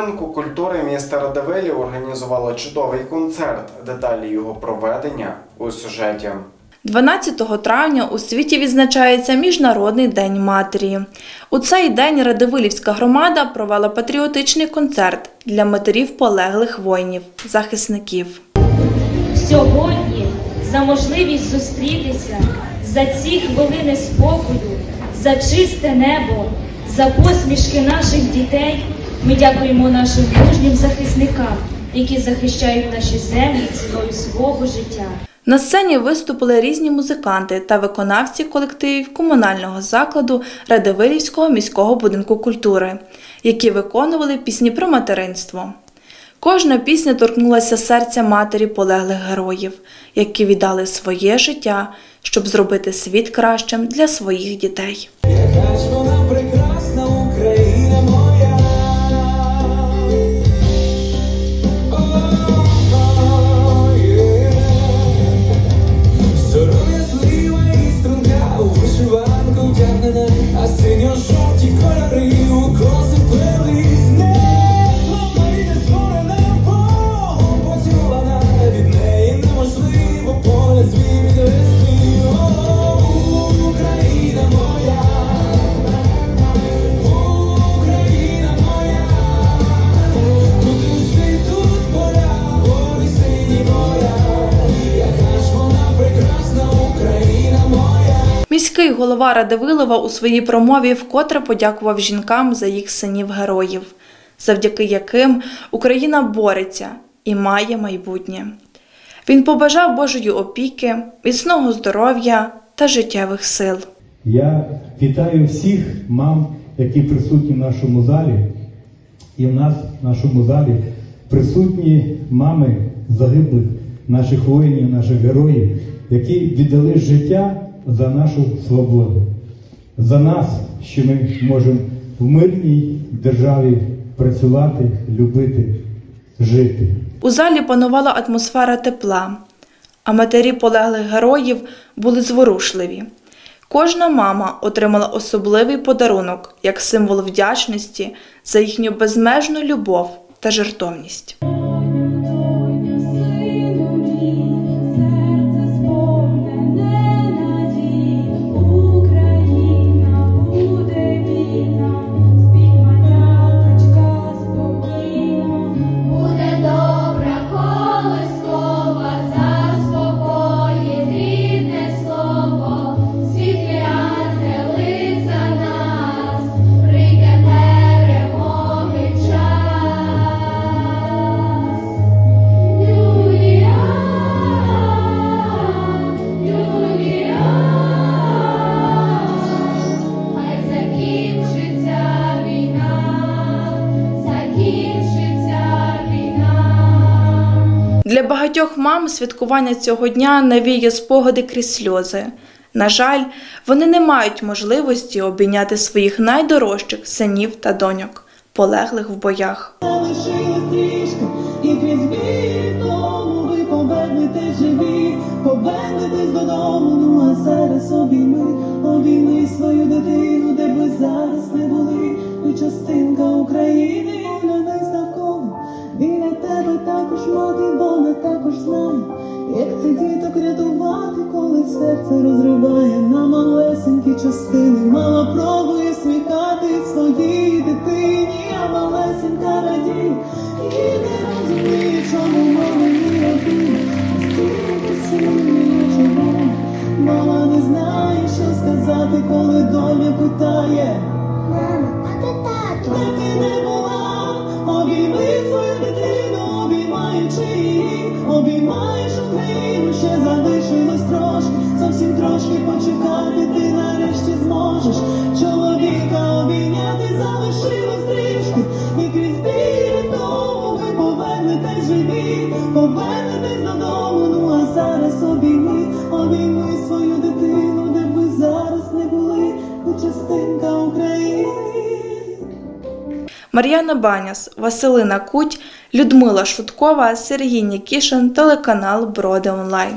будинку культури міста Радивилі організувало чудовий концерт. Деталі його проведення у сюжеті. 12 травня у світі відзначається Міжнародний день матері. У цей день Радивилівська громада провела патріотичний концерт для матерів полеглих воїнів, захисників. сьогодні за можливість зустрітися, за ці хвилини спокою, за чисте небо, за посмішки наших дітей. Ми дякуємо нашим мужнім захисникам, які захищають наші землі ціною свого життя. На сцені виступили різні музиканти та виконавці колективів комунального закладу Радивилівського міського будинку культури, які виконували пісні про материнство. Кожна пісня торкнулася серця матері полеглих героїв, які віддали своє життя, щоб зробити світ кращим для своїх дітей. Міський голова Радивилова у своїй промові вкотре подякував жінкам за їх синів-героїв, завдяки яким Україна бореться і має майбутнє. Він побажав Божої опіки, міцного здоров'я та життєвих сил. Я вітаю всіх мам, які присутні в нашому залі. І в нас в нашому залі присутні мами загиблих наших воїнів, наших героїв, які віддали життя за нашу свободу, за нас, що ми можемо в мирній державі працювати, любити, жити. У залі панувала атмосфера тепла, а матері полеглих героїв були зворушливі. Кожна мама отримала особливий подарунок як символ вдячності за їхню безмежну любов та жертовність. Для багатьох мам святкування цього дня навіє спогади крізь сльози. На жаль, вони не мають можливості обійняти своїх найдорожчих синів та доньок, полеглих в боях. Повернетесь додому, ну а зараз обійми, обійми свою дитину, де ви зараз не були, ви частинка України, також мати, бо вона також знає, як це діток рятувати, коли серце розриває на малесенькі частини, мама пробує сміхати своїй дитині, а малесенька радіє, і не розуміє, чому мама не один, стільки сумнівів, чому мама не знає, що сказати, коли доля питає. Мама, а де тато? Обійняти залишилось і крізь біль тому ви повернетесь живі, повернетесь додому, ну а зараз обійми, обійми свою дитину, де б ви зараз не були, ви частинка України. Мар'яна Баняс, Василина Куть, Людмила Шуткова, Сергій Нікішин, телеканал Броди Онлайн.